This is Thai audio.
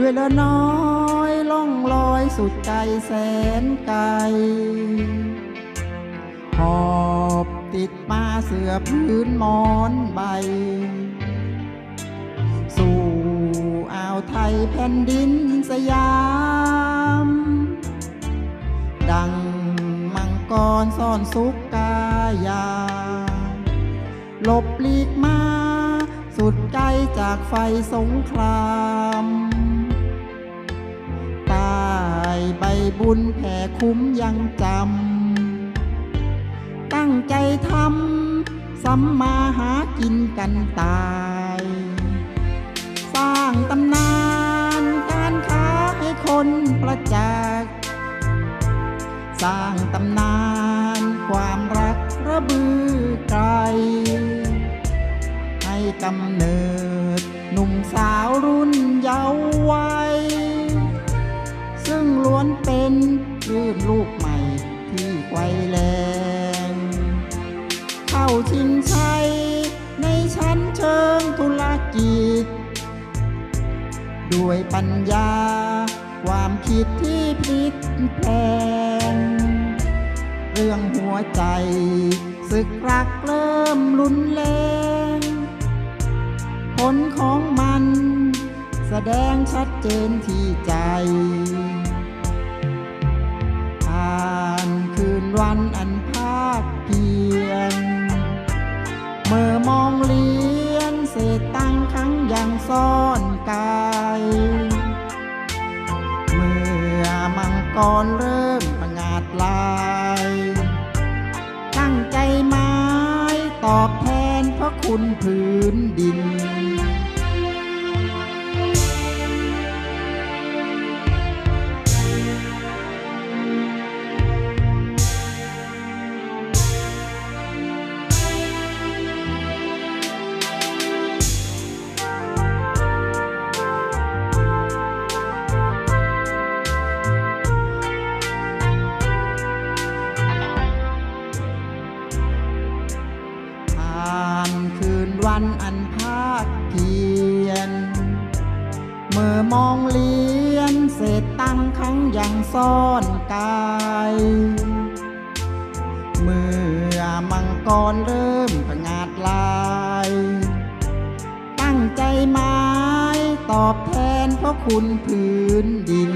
เรือน้อยล่องลอยสุดไกลแสนไกลหอบติดมาเสือพื้นมอนใบ สู่อ่าวไทยแผ่นดินสยาม ดังมังกรซ่อนสุกกายา หลบหลีกมา สุดไกลจากไฟสงคราม บบุญแผ่คุ้มยังจำ ตั้งใจทำสัมมาหากินกันตาย สร้างตำนานการค้าให้คนประจักษ์ สร้างตำนานความรักระบือไกล ให้กำเนิดหนุ่มสาว ไกวแรงเข้าชิงชัยในชั้นเชิงธุรกิจ ด้วยปัญญา ความคิดที่พลิกแพลง เรื่องหัวใจศึกรักเริ่มรุนแรงผลของมัน แสดงชัดเจนที่ใจ วันอันภาคเพียน เมื่อมองเลียนเศษตังครั้งยังซ่อนกายเมื่อมังกรเริ่มประงาดลาย ตั้งใจไม้ตอบแทนพระคุณพื้นดิน วันอันภาคเพียน เมื่อมองเลียนเศษตั้งค์ครั้งยังซ่อนกายเมื่อมังกรเริ่มประงาดลาย ตั้งใจไม้ตอบแทนเพราะคุณพื้นดิน